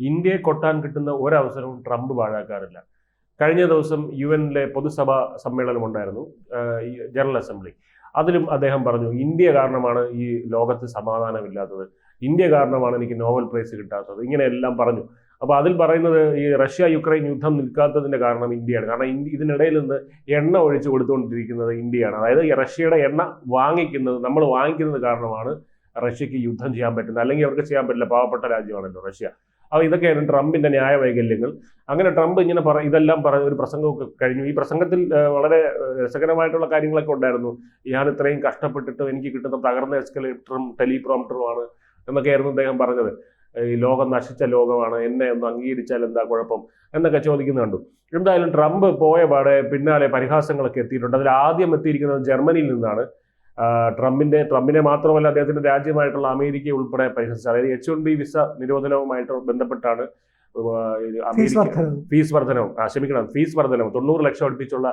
ഇന്ത്യയെ കൊട്ടാൻ കിട്ടുന്ന ഒരവസരവും ട്രംപ് പാഴാക്കാറില്ല. കഴിഞ്ഞ ദിവസം യു എനിലെ പൊതുസഭാ സമ്മേളനം ഉണ്ടായിരുന്നു ജനറൽ അസംബ്ലി. അതിലും അദ്ദേഹം പറഞ്ഞു ഇന്ത്യ കാരണമാണ് ഈ ലോകത്ത് സമാധാനമില്ലാത്തത്. ഇന്ത്യ കാരണമാണ് എനിക്ക് നോബൽ പ്രൈസ് കിട്ടാത്തത്. ഇങ്ങനെയെല്ലാം പറഞ്ഞു. അപ്പോൾ അതിൽ പറയുന്നത് ഈ റഷ്യ യുക്രൈൻ യുദ്ധം നിൽക്കാത്തതിന്റെ കാരണം ഇന്ത്യയാണ്. കാരണം ഇതിനിടയിൽ നിന്ന് എണ്ണ ഒഴിച്ചു കൊടുത്തുകൊണ്ടിരിക്കുന്നത് ഇന്ത്യയാണ്. അതായത് റഷ്യയുടെ എണ്ണ വാങ്ങിക്കുന്നത് നമ്മൾ വാങ്ങിക്കുന്നത് കാരണമാണ് റഷ്യക്ക് യുദ്ധം ചെയ്യാൻ പറ്റുന്നത്. അല്ലെങ്കിൽ അവർക്ക് ചെയ്യാൻ പറ്റില്ല. പാവപ്പെട്ട രാജ്യമാണല്ലോ റഷ്യ. അപ്പോൾ ഇതൊക്കെയാണ് ട്രംപിന്റെ ന്യായ വൈകല്യങ്ങൾ അങ്ങനെ ട്രംപ് ഇങ്ങനെ പറ ഇതെല്ലാം പറഞ്ഞ ഒരു പ്രസംഗമൊക്കെ കഴിഞ്ഞു. ഈ പ്രസംഗത്തിൽ വളരെ രസകരമായിട്ടുള്ള കാര്യങ്ങളൊക്കെ ഉണ്ടായിരുന്നു. ഞാൻ ഇത്രയും കഷ്ടപ്പെട്ടിട്ടും എനിക്ക് കിട്ടുന്ന തകർന്ന എസ്കലേറ്ററും ടെലിപ്രോംപ്റ്ററുമാണ് എന്നൊക്കെയായിരുന്നു അദ്ദേഹം പറഞ്ഞത്. ഈ ലോകം നശിച്ച ലോകമാണ് എന്നെ ഒന്ന് അംഗീകരിച്ചാൽ എന്താ കുഴപ്പം എന്നൊക്കെ ചോദിക്കുന്നത് കണ്ടു. എന്തായാലും ട്രംപ് പോയ പാടെ പിന്നാലെ പരിഹാസങ്ങളൊക്കെ എത്തിയിട്ടുണ്ട്. അതിൽ ആദ്യം എത്തിയിരിക്കുന്നത് ജർമ്മനിയിൽ നിന്നാണ്. ട്രംപിന്റെ ട്രംപിനെ മാത്രമല്ല അദ്ദേഹത്തിന്റെ രാജ്യമായിട്ടുള്ള അമേരിക്ക ഉൾപ്പെടെ പരിഹസിച്ചത്. അതായത് എച്ച് വൺ ബി വിസ നിരോധനവുമായിട്ട് ബന്ധപ്പെട്ടാണ് ഫീസ് അമേരിക്ക വർധനവ്. ഫീസ് വർധനവും. ക്ഷമിക്കണം ഫീസ് വർധനവും. തൊണ്ണൂറ് ലക്ഷം അടുപ്പിച്ചുള്ള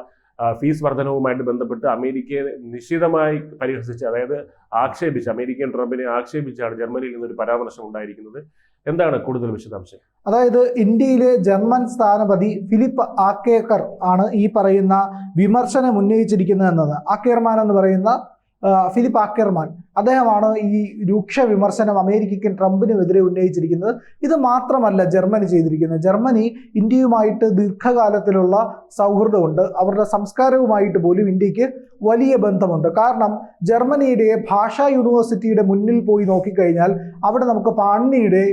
ഫീസ് വർധനവുമായിട്ട് ബന്ധപ്പെട്ട് അമേരിക്കയെ നിശ്ചിതമായി പരിഹസിച്ച് അതായത് ആക്ഷേപിച്ച് അമേരിക്കൻ ട്രംപിനെ ആക്ഷേപിച്ചാണ് ജർമ്മനിയിൽ നിന്നൊരു പരാമർശം ഉണ്ടായിരിക്കുന്നത്. എന്താണ് കൂടുതൽ വിശദാംശം? അതായത് ഇന്ത്യയിലെ ജർമ്മൻ സ്ഥാനപതി ഫിലിപ്പ് ആക്കേക്കർ ആണ് ഈ പറയുന്ന വിമർശനം ഉന്നയിച്ചിരിക്കുന്നത് എന്നത്. ആക്കേർമാൻ എന്ന് പറയുന്ന ഫിലിപ്പ് ആക്കർമാൻ അദ്ദേഹമാണ് ഈ രൂക്ഷ വിമർശനം അമേരിക്കയ്ക്കും ട്രംപിനുമെതിരെ ഉന്നയിച്ചിരിക്കുന്നത്. ഇത് മാത്രമല്ല ജർമ്മനി ചെയ്തിരിക്കുന്നത്. ജർമ്മനി ഇന്ത്യയുമായിട്ട് ദീർഘകാലത്തിലുള്ള സൗഹൃദമുണ്ട്. അവരുടെ സംസ്കാരവുമായിട്ട് പോലും ഇന്ത്യയ്ക്ക് വലിയ ബന്ധമുണ്ട്. കാരണം ജർമ്മനിയുടെ ഭാഷാ യൂണിവേഴ്സിറ്റിയുടെ മുന്നിൽ പോയി നോക്കിക്കഴിഞ്ഞാൽ അവിടെ നമുക്ക് പാണിനിയുടെ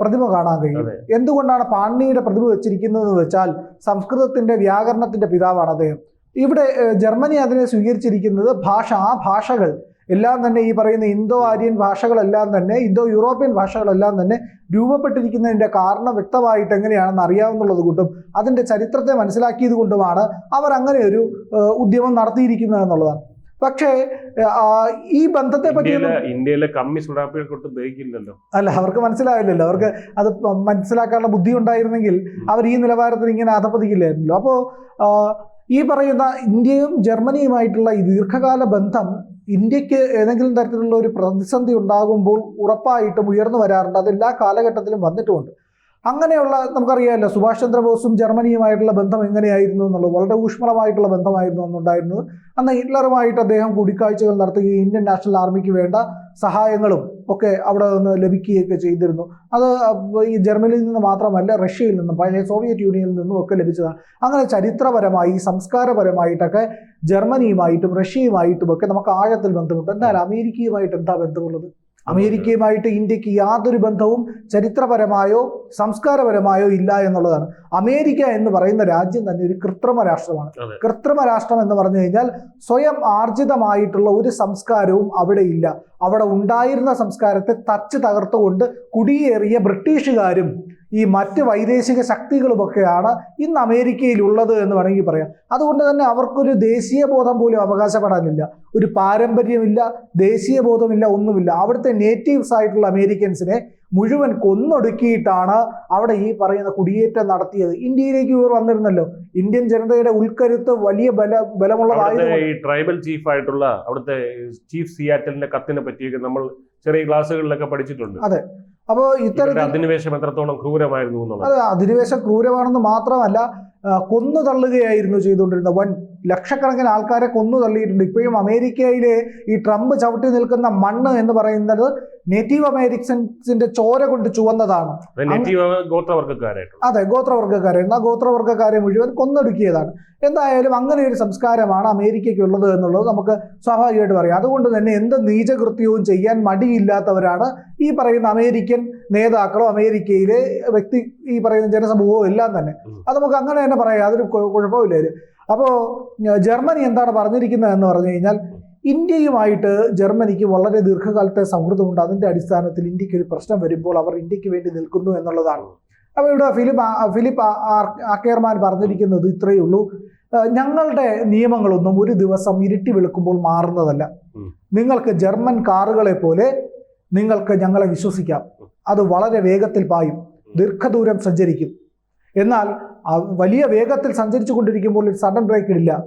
പ്രതിമ കാണാൻ കഴിയും. എന്തുകൊണ്ടാണ് പാണിനിയുടെ പ്രതിമ വെച്ചിരിക്കുന്നത് എന്ന് വെച്ചാൽ സംസ്കൃതത്തിന്റെ വ്യാകരണത്തിന്റെ പിതാവാണ് അദ്ദേഹം. ഇവിടെ ജർമ്മനി അതിനെ സ്വീകരിച്ചിരിക്കുന്നത് ഭാഷ ആ ഭാഷകൾ. എല്ലാം തന്നെ ഈ പറയുന്ന ഇന്തോ ആര്യൻ ഭാഷകളെല്ലാം തന്നെ ഇന്തോ യൂറോപ്യൻ ഭാഷകളെല്ലാം തന്നെ രൂപപ്പെട്ടിരിക്കുന്നതിന്റെ കാരണം വ്യക്തമായിട്ട് എങ്ങനെയാണെന്ന് അറിയാവുന്നുള്ളത് കൊണ്ടും അതിന്റെ ചരിത്രത്തെ മനസ്സിലാക്കിയത് കൊണ്ടുമാണ് അവർ അങ്ങനെ ഒരു ഉദ്യമം നടത്തിയിരിക്കുന്നത് എന്നുള്ളതാണ്. പക്ഷേ ഈ ബന്ധത്തെ പറ്റി ഇന്ത്യയിലെ കമ്മി ദഹിക്കില്ലല്ലോ. അല്ല അവർക്ക് മനസ്സിലാവില്ലല്ലോ അവർക്ക് അത് മനസ്സിലാക്കാനുള്ള ബുദ്ധി ഉണ്ടായിരുന്നെങ്കിൽ അവർ ഈ നിലവാരത്തിൽ ഇങ്ങനെ അധപ്പതിക്കില്ലായിരുന്നല്ലോ അപ്പോൾ ഈ പറയുന്ന ഇന്ത്യയും ജർമ്മനിയുമായിട്ടുള്ള ഈ ദീർഘകാല ബന്ധം ഇന്ത്യയ്ക്ക് ഏതെങ്കിലും തരത്തിലുള്ള ഒരു പ്രതിസന്ധി ഉണ്ടാകുമ്പോൾ ഉറപ്പായിട്ടും ഉയർന്നു വരാറുണ്ട്. അതെല്ലാ കാലഘട്ടത്തിലും വന്നിട്ടുമുണ്ട്. അങ്ങനെയുള്ള നമുക്കറിയാമല്ലോ സുഭാഷ് ചന്ദ്രബോസും ജർമ്മനിയുമായിട്ടുള്ള ബന്ധം എങ്ങനെയായിരുന്നു എന്നുള്ളത് വളരെ ഊഷ്മളമായിട്ടുള്ള ബന്ധമായിരുന്നു എന്നുണ്ടായിരുന്നത് അന്ന് ഹിറ്റ്ലറുമായിട്ട് അദ്ദേഹം കൂടിക്കാഴ്ചകൾ നടത്തുകയും ഇന്ത്യൻ നാഷണൽ ആർമിക്ക് വേണ്ട സഹായങ്ങളും ഒക്കെ അവിടെ നിന്ന് ലഭിക്കുകയൊക്കെ ചെയ്തിരുന്നു. അത് ഈ ജർമ്മനിയിൽ നിന്ന് മാത്രമല്ല റഷ്യയിൽ നിന്നും പഴയ സോവിയറ്റ് യൂണിയനിൽ നിന്നും ഒക്കെ ലഭിച്ചതാണ്. അങ്ങനെ ചരിത്രപരമായി സംസ്കാരപരമായിട്ടൊക്കെ ജർമ്മനിയുമായിട്ടും റഷ്യയുമായിട്ടും ഒക്കെ നമുക്ക് ആഴത്തിൽ ബന്ധമുണ്ട്. എന്നാൽ അമേരിക്കയുമായിട്ട് എന്താ ബന്ധമുള്ളത്? അമേരിക്കയുമായിട്ട് ഇന്ത്യയ്ക്ക് യാതൊരു ബന്ധവും ചരിത്രപരമായോ സംസ്കാരപരമായോ ഇല്ല എന്നുള്ളതാണ്. അമേരിക്ക എന്ന് പറയുന്ന രാജ്യം തന്നെ ഒരു കൃത്രിമ രാഷ്ട്രമാണ്. കൃത്രിമ രാഷ്ട്രം എന്ന് പറഞ്ഞു കഴിഞ്ഞാൽ സ്വയം ആർജിതമായിട്ടുള്ള ഒരു സംസ്കാരവും അവിടെ ഇല്ല. അവിടെ ഉണ്ടായിരുന്ന സംസ്കാരത്തെ തച്ച് തകർത്തുകൊണ്ട് കുടിയേറിയ ബ്രിട്ടീഷുകാരും ഈ മറ്റ് വൈദേശിക ശക്തികളുമൊക്കെയാണ് ഇന്ന് അമേരിക്കയിൽ ഉള്ളത് എന്ന് വേണമെങ്കിൽ പറയാം. അതുകൊണ്ട് തന്നെ അവർക്കൊരു ദേശീയ ബോധം പോലും അവകാശപ്പെടാനില്ല. ഒരു പാരമ്പര്യമില്ല ദേശീയ ബോധമില്ല ഒന്നുമില്ല. അവിടുത്തെ നേറ്റീവ്സ് ആയിട്ടുള്ള അമേരിക്കൻസിനെ മുഴുവൻ കൊന്നൊടുക്കിയിട്ടാണ് അവിടെ ഈ പറയുന്ന കുടിയേറ്റം നടത്തിയത്. ഇന്ത്യയിലേക്ക് ഇവർ വന്നിരുന്നല്ലോ. ഇന്ത്യൻ ജനതയുടെ ഉൾക്കരുത്ത് വലിയ ബല ബലമുള്ള ബലമുള്ളതായതുകൊണ്ട് ഈ ട്രൈബൽ ചീഫ് ആയിട്ടുള്ള അവിടുത്തെ ചീഫ് സിയാറ്റലിന്റെ കത്തിനെ പറ്റിയൊക്കെ നമ്മൾ ചെറിയ ക്ലാസ്സുകളിലൊക്കെ പഠിച്ചിട്ടുണ്ട്. അതെ. അപ്പോൾ ഇത്തരത്തിൽ അധിനിവേശം എത്രത്തോളം ക്രൂരമായിരുന്നു അതെ അധിനിവേശം ക്രൂരമാണെന്ന് മാത്രമല്ല കൊന്നു തള്ളുകയായിരുന്നു ചെയ്തുകൊണ്ടിരുന്നത്. വൻ ലക്ഷക്കണക്കിന് ആൾക്കാരെ കൊന്നു തള്ളിയിട്ടുണ്ട്. ഇപ്പോഴും അമേരിക്കയിലെ ഈ ട്രംപ് ചവിട്ടി നിൽക്കുന്ന മണ്ണ് എന്ന് പറയുന്നത് നേറ്റീവ് അമേരിക്കൻസിന്റെ ചോര കൊണ്ട് ചുവന്നതാണ്. അതെ ഗോത്രവർഗക്കാരെ. ആ ഗോത്രവർഗക്കാരെ മുഴുവൻ കൊന്നൊടുക്കിയതാണ്. എന്തായാലും അങ്ങനെ ഒരു സംസ്കാരമാണ് അമേരിക്കയ്ക്കുള്ളത് എന്നുള്ളത് നമുക്ക് സ്വാഭാവികമായിട്ട് പറയാം. അതുകൊണ്ട് തന്നെ എന്ത് നീചകൃത്യവും ചെയ്യാൻ മടിയില്ലാത്തവരാണ് ഈ പറയുന്ന അമേരിക്കൻ നേതാക്കളോ അമേരിക്കയിലെ വ്യക്തി ഈ പറയുന്ന ജനസമൂഹവും എല്ലാം തന്നെ. അത് നമുക്ക് അങ്ങനെ തന്നെ പറയാം. അതൊരു കുഴപ്പമില്ല. അപ്പോൾ ജർമ്മനി എന്താണ് പറഞ്ഞിരിക്കുന്നത് എന്ന് പറഞ്ഞു കഴിഞ്ഞാൽ ഇന്ത്യയുമായിട്ട് ജർമ്മനിക്ക് വളരെ ദീർഘകാലത്തെ സൗഹൃദമുണ്ട്. അതിന്റെ അടിസ്ഥാനത്തിൽ ഇന്ത്യയ്ക്ക് ഒരു പ്രശ്നം വരുമ്പോൾ അവർ ഇന്ത്യയ്ക്ക് വേണ്ടി നിൽക്കുന്നു എന്നുള്ളതാണ്. അപ്പോൾ ഇവിടെ ഫിലിപ്പ് ഫിലിപ്പ് ആക്കേർമാൻ പറഞ്ഞിരിക്കുന്നത് ഇത്രയേ ഉള്ളൂ. ഞങ്ങളുടെ നിയമങ്ങളൊന്നും ഒരു ദിവസം ഇരുട്ടി വെളുക്കുമ്പോൾ മാറുന്നതല്ല. നിങ്ങൾക്ക് ജർമ്മൻ കാറുകളെ പോലെ നിങ്ങൾക്ക് ഞങ്ങളെ വിശ്വസിക്കാം. അത് വളരെ വേഗത്തിൽ പായും. ദീർഘദൂരം സഞ്ചരിക്കും. എന്നാൽ വലിയ വേഗത്തിൽ സഞ്ചരിച്ചു കൊണ്ടിരിക്കുമ്പോൾ ഒരു സഡൻ ബ്രേക്ക് ഇടില്ല.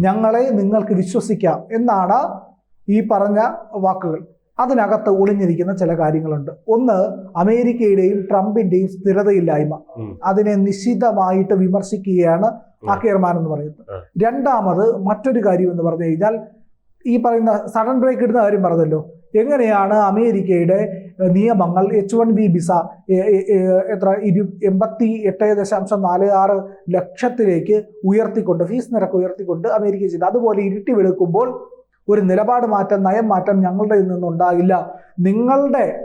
ഞങ്ങളെ നിങ്ങൾക്ക് വിശ്വസിക്കാം എന്നാണ് ഈ പറഞ്ഞ വാക്കുകൾ. അതിനകത്ത് ഒളിഞ്ഞിരിക്കുന്ന ചില കാര്യങ്ങളുണ്ട്. ഒന്ന് അമേരിക്കയുടെയും ട്രംപിന്റെയും സ്ഥിരതയില്ലായ്മ. അതിനെ നിശിതമായിട്ട് വിമർശിക്കുകയാണ് ആ കെയർമാൻ എന്ന് പറയുന്നത്. രണ്ടാമത് മറ്റൊരു കാര്യം എന്ന് പറഞ്ഞു കഴിഞ്ഞാൽ ഈ പറയുന്ന സഡൻ ബ്രേക്ക് ഇടുന്ന കാര്യം പറഞ്ഞല്ലോ. എങ്ങനെയാണ് അമേരിക്കയുടെ നിയമങ്ങൾ എച്ച് വൺ ബി വിസ എത്ര ഇരു എൺപത്തി എട്ട് ദശാംശം നാല് ആറ് ലക്ഷത്തിലേക്ക് ഉയർത്തിക്കൊണ്ട് ഫീസ് നിരക്ക് ഉയർത്തിക്കൊണ്ട് അമേരിക്ക ചെയ്തു. അതുപോലെ ഇരുട്ടി വെളുക്കുമ്പോൾ ഒരു നിലപാട് മാറ്റം നയം മാറ്റം ഞങ്ങളുടെ നിന്നുണ്ടാകില്ല. നിങ്ങളുടെ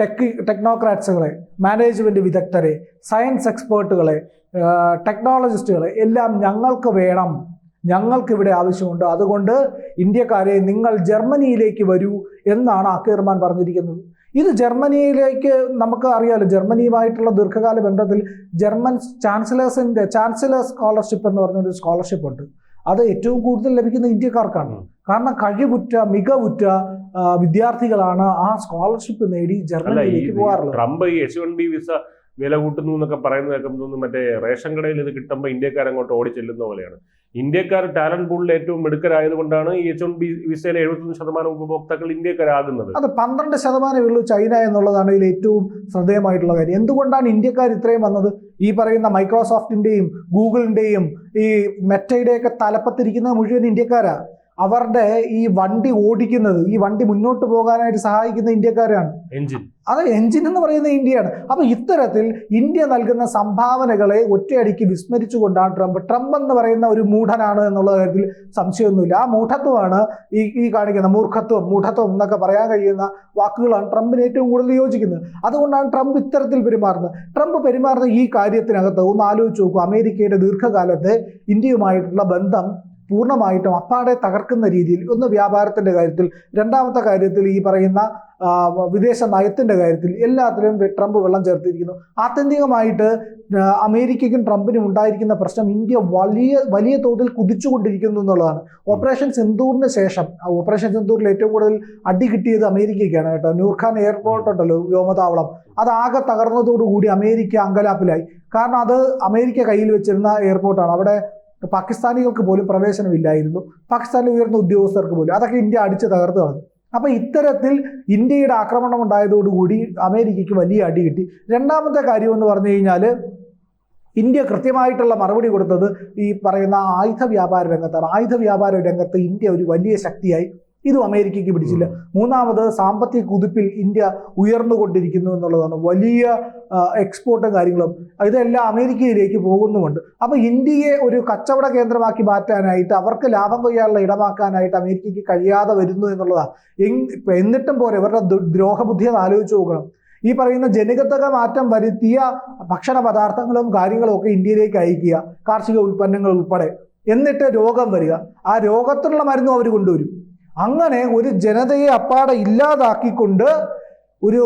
ടെക് ടെക്നോക്രാറ്റ്സുകളെ മാനേജ്മെന്റ് വിദഗ്ധരെ സയൻസ് എക്സ്പേർട്ടുകളെ ടെക്നോളജിസ്റ്റുകളെ എല്ലാം ഞങ്ങൾക്ക് വേണം. ഞങ്ങൾക്ക് ഇവിടെ ആവശ്യമുണ്ട്. അതുകൊണ്ട് ഇന്ത്യക്കാരെ നിങ്ങൾ ജർമ്മനിയിലേക്ക് വരൂ എന്നാണ് അക്കീർമാൻ പറഞ്ഞിരിക്കുന്നത്. ഇത് ജർമ്മനിയിലേക്ക് നമുക്ക് അറിയാലോ ജർമ്മനിയുമായിട്ടുള്ള ദീർഘകാല ബന്ധത്തിൽ ജർമ്മൻ ചാൻസലേഴ്സിന്റെ ചാൻസലർ സ്കോളർഷിപ്പ് എന്ന് പറഞ്ഞൊരു സ്കോളർഷിപ്പ് ഉണ്ട്. അത് ഏറ്റവും കൂടുതൽ ലഭിക്കുന്ന ഇന്ത്യക്കാർക്കാണ്. കാരണം കഴിവുറ്റ മികവുറ്റ വിദ്യാർത്ഥികളാണ് ആ സ്കോളർഷിപ്പ് നേടി ജർമ്മനിയിലേക്ക് പോകാറുള്ളത്. ട്രംപ് ഈ എച്ച് വൺ ബി വിസ വില കൂട്ടുന്നു എന്നൊക്കെ പറയുന്നത് കേൾക്കുമ്പോൾ മറ്റേ റേഷൻ കടയിൽ ഇത് കിട്ടുമ്പോൾ ഇന്ത്യക്കാരങ്ങോട്ട് ഓടി ചെല്ലുന്ന പോലെയാണ്. ഇന്ത്യക്കാർ ടാലന്റ് പൂളിൽ ഏറ്റവും മിടുക്കരായത് കൊണ്ടാണ് എച്ച് വൺ ബി വിസയിലെ എഴുപത്തൊന്ന് ശതമാനം ഉപഭോക്താക്കൾ ഇന്ത്യക്കാരാകുന്നത്. അത് പന്ത്രണ്ട് ശതമാനമേ ഉള്ളൂ ചൈന എന്നുള്ളതാണ് ഇതിൽ ഏറ്റവും ശ്രദ്ധേയമായിട്ടുള്ള കാര്യം. എന്തുകൊണ്ടാണ് ഇന്ത്യക്കാർ ഇത്രയും വന്നത്? ഈ പറയുന്ന മൈക്രോസോഫ്റ്റിന്റെയും ഗൂഗിളിന്റെയും ഈ മെറ്റയുടെയൊക്കെ തലപ്പത്തിരിക്കുന്ന മുഴുവൻ ഇന്ത്യക്കാരാ? അവരുടെ ഈ വണ്ടി ഓടിക്കുന്നത് ഈ വണ്ടി മുന്നോട്ട് പോകാനായിട്ട് സഹായിക്കുന്ന ഇന്ത്യക്കാരാണ്. എഞ്ചിൻ അത് എഞ്ചിൻ എന്ന് പറയുന്ന ഇന്ത്യയാണ്. അപ്പൊ ഇത്തരത്തിൽ ഇന്ത്യ നൽകുന്ന സംഭാവനകളെ ഒറ്റയടിക്ക് വിസ്മരിച്ചുകൊണ്ടാണ് ട്രംപ്. ട്രംപ് എന്ന് പറയുന്ന ഒരു മൂഢനാണ് എന്നുള്ള കാര്യത്തിൽ സംശയമൊന്നുമില്ല. ആ മൂഢത്വമാണ് ഈ ഈ കാണിക്കുന്ന മൂർഖത്വം മൂഢത്വം എന്നൊക്കെ പറയാൻ കഴിയുന്ന വാക്കുകളാണ് ട്രംപിന് ഏറ്റവും കൂടുതൽ യോജിക്കുന്നത്. അതുകൊണ്ടാണ് ട്രംപ് ഇത്തരത്തിൽ പെരുമാറുന്നത്. ട്രംപ് പെരുമാറുന്ന ഈ കാര്യത്തിനകത്ത് ഒന്ന് ആലോചിച്ച് നോക്കൂ. അമേരിക്കയുടെ ദീർഘകാലത്തെ ഇന്ത്യയുമായിട്ടുള്ള ബന്ധം പൂർണമായിട്ടും അപ്പാടെ തകർക്കുന്ന രീതിയിൽ ഒന്ന് വ്യാപാരത്തിന്റെ കാര്യത്തിൽ രണ്ടാമത്തെ കാര്യത്തിൽ ഈ പറയുന്ന വിദേശ നയത്തിന്റെ കാര്യത്തിൽ എല്ലാത്തിലും ട്രംപ് വെള്ളം ചേർത്തിരിക്കുന്നു. ആത്യന്തികമായിട്ട് അമേരിക്കയ്ക്കും ട്രംപിനും ഉണ്ടായിരിക്കുന്ന പ്രശ്നം ഇന്ത്യ വലിയ വലിയ തോതിൽ കുതിച്ചുകൊണ്ടിരിക്കുന്നു എന്നുള്ളതാണ്. ഓപ്പറേഷൻ സിന്ദൂറിന് ശേഷം ഓപ്പറേഷൻ സിന്ദൂറിൽ ഏറ്റവും കൂടുതൽ അടി കിട്ടിയത് അമേരിക്കയ്ക്കാണ് കേട്ടോ. നൂർഖാൻ എയർപോർട്ട് ഉണ്ടല്ലോ വ്യോമതാവളം. അത് ആകെ തകർന്നതോടുകൂടി അമേരിക്ക അങ്കലാപ്പിലായി. കാരണം അത് അമേരിക്ക കയ്യിൽ വെച്ചിരുന്ന എയർപോർട്ടാണ്. അവിടെ പാകിസ്ഥാനികൾക്ക് പോലും പ്രവേശനമില്ലായിരുന്നു. പാകിസ്ഥാനിൽ ഉയർന്ന ഉദ്യോഗസ്ഥർക്ക് പോലും. അതൊക്കെ ഇന്ത്യ അടിച്ച് തകർത്ത് കളഞ്ഞു. അപ്പൊ ഇത്തരത്തിൽ ഇന്ത്യയുടെ ആക്രമണം ഉണ്ടായതോടുകൂടി അമേരിക്കയ്ക്ക് വലിയ അടി കിട്ടി. രണ്ടാമത്തെ കാര്യം എന്ന് പറഞ്ഞു കഴിഞ്ഞാൽ ഇന്ത്യ കൃത്യമായിട്ടുള്ള മറുപടി കൊടുത്തത് ഈ പറയുന്ന ആയുധ വ്യാപാര രംഗത്താണ്. ആയുധ വ്യാപാര രംഗത്ത് ഇന്ത്യ ഒരു വലിയ ശക്തിയായി ഇതും അമേരിക്കയ്ക്ക് പിടിച്ചില്ല. മൂന്നാമത് സാമ്പത്തിക കുതിപ്പിൽ ഇന്ത്യ ഉയർന്നുകൊണ്ടിരിക്കുന്നു എന്നുള്ളതാണ് വലിയ എക്സ്പോർട്ടും കാര്യങ്ങളും. ഇതെല്ലാം അമേരിക്കയിലേക്ക് പോകുന്നുമുണ്ട്. അപ്പോൾ ഇന്ത്യയെ ഒരു കച്ചവട കേന്ദ്രമാക്കി മാറ്റാനായിട്ട് അവർക്ക് ലാഭം കൊയ്യാനുള്ള ഇടമാക്കാനായിട്ട് അമേരിക്കയ്ക്ക് കഴിയാതെ വരുന്നു എന്നുള്ളതാണ് എന്നിട്ടും പോരെ ഇവരുടെ ദ്രോഹബുദ്ധി അത് ആലോചിച്ച് നോക്കണം. ഈ പറയുന്ന ജനികത്വക മാറ്റം വരുത്തിയ ഭക്ഷണ പദാർത്ഥങ്ങളും കാര്യങ്ങളും ഒക്കെ ഇന്ത്യയിലേക്ക് അയക്കുക കാർഷിക ഉൽപ്പന്നങ്ങൾ ഉൾപ്പെടെ. എന്നിട്ട് രോഗം വരിക. ആ രോഗത്തിനുള്ള മരുന്നും അവർ കൊണ്ടുവരും. അങ്ങനെ ഒരു ജനതയെ അപ്പാടെ ഇല്ലാതാക്കിക്കൊണ്ട് ഒരു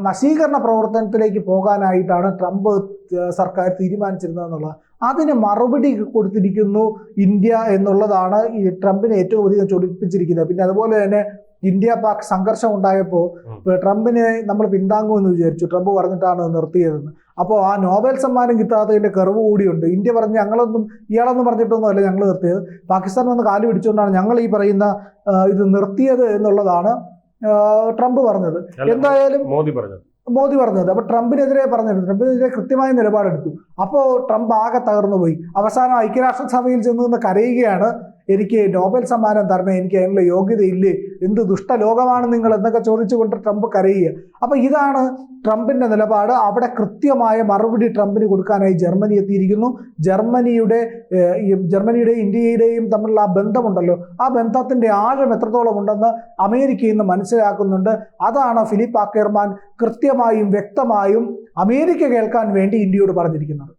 നശീകരണ പ്രവർത്തനത്തിലേക്ക് പോകാനായിട്ടാണ് ട്രംപ് സർക്കാർ തീരുമാനിച്ചിരുന്നത് എന്നുള്ളത് അതിന് മറുപടി കൊടുത്തിരിക്കുന്നു ഇന്ത്യ എന്നുള്ളതാണ് ഈ ട്രംപിനെ ഏറ്റവും അധികം ചൊടിപ്പിച്ചിരിക്കുന്നത്. പിന്നെ അതുപോലെ തന്നെ ഇന്ത്യ പാക് സംഘർഷം ഉണ്ടായപ്പോൾ ട്രംപിനെ നമ്മൾ പിന്താങ്ങുമെന്ന് വിചാരിച്ചു. ട്രംപ് പറഞ്ഞിട്ടാണ് നിർത്തിയതെന്ന് അപ്പോൾ ആ നോബൽ സമ്മാനം കിട്ടാത്തതിന്റെ കർവ് കൂടിയുണ്ട്. ഇന്ത്യ പറഞ്ഞ് ഞങ്ങളൊന്നും ഇയാളൊന്നും പറഞ്ഞിട്ടൊന്നും അല്ല ഞങ്ങൾ നിർത്തിയത്. പാകിസ്ഥാൻ വന്ന് കാൽ പിടിച്ചുകൊണ്ടാണ് ഞങ്ങൾ ഈ പറയുന്ന ഇത് നിർത്തിയത് എന്നുള്ളതാണ് ട്രംപ് പറഞ്ഞത്. എന്തായാലും മോദി പറഞ്ഞത്. മോദി പറഞ്ഞത്. അപ്പൊ ട്രംപിനെതിരെ പറഞ്ഞിരുന്നു. ട്രംപിനെതിരെ കൃത്യമായ നിലപാടെടുത്തു. അപ്പോൾ ട്രംപ് ആകെ തകർന്നു പോയി. അവസാനം ഐക്യരാഷ്ട്രസഭയിൽ ചെന്ന് നിന്ന് കരയുകയാണ്. എനിക്ക് നോബൽ സമ്മാനം തരണം എനിക്ക് അതിനുള്ള യോഗ്യതയില്ലേ? എന്ത് ദുഷ്ടലോകമാണ് നിങ്ങൾ എന്നൊക്കെ ചോദിച്ചുകൊണ്ട് ട്രംപ് കരയുക. അപ്പോൾ ഇതാണ് ട്രംപിന്റെ നിലപാട്. അവിടെ കൃത്യമായ മറുപടി ട്രംപിന് കൊടുക്കാനായി ജർമ്മനി എത്തിയിരിക്കുന്നു. ജർമ്മനിയുടെ ജർമ്മനിയുടെയും ഇന്ത്യയുടെയും തമ്മിലുള്ള ആ ബന്ധമുണ്ടല്ലോ. ആ ബന്ധത്തിന്റെ ആഴം എത്രത്തോളം ഉണ്ടെന്ന് അമേരിക്കയിൽ നിന്ന് മനസ്സിലാക്കുന്നുണ്ട്. അതാണ് ഫിലിപ്പ് ആക്കേർമാൻ കൃത്യമായും വ്യക്തമായും അമേരിക്ക കേൾക്കാൻ വേണ്ടി ഇന്ത്യയോട് പറഞ്ഞിരിക്കുന്നത്.